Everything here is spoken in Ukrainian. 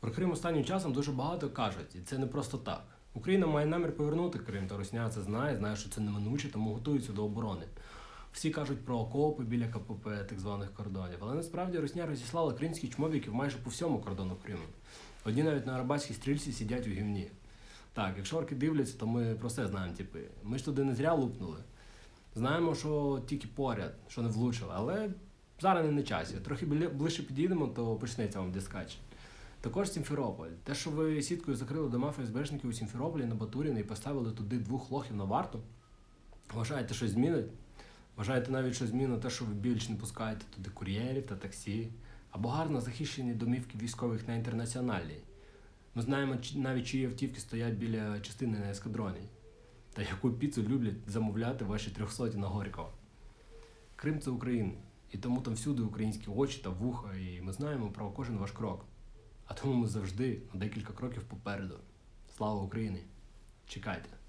Про Крим останнім часом дуже багато кажуть, і це не просто так. Україна має намір повернути Крим, та Росня це знає, знає, що це неминуче, тому готується до оборони. Всі кажуть про окопи біля КПП, так званих кордонів, але насправді Росня розіслала кримські чмобіків майже по всьому кордону Криму. Одні навіть на арабатській стрільці сидять у гівні. Так, якщо орки дивляться, то ми про все знаємо, типи. Ми ж туди не зря лупнули. Знаємо, що тільки поряд, що не влучили, але зараз не на часі. Трохи ближче підійдемо, то почнеться вам дискач. Також Сімферополь. Те, що ви сіткою закрили дома ФСБшників у Сімферополі на Батуріна і поставили туди двох лохів на варту, вважаєте, що змінить? Вважаєте навіть, що змінить те, що ви більш не пускаєте туди кур'єрів та таксі, або гарно захищені домівки військових на інтернаціональній. Ми знаємо навіть, чиї автівки стоять біля частини на ескадроні, та яку піцу люблять замовляти ваші трьохсоті на Горького. Крим це Україна, і тому там всюди українські очі та вуха, і ми знаємо про кожен ваш крок. А тому ми завжди на декілька кроків попереду. Слава Україні! Чекайте!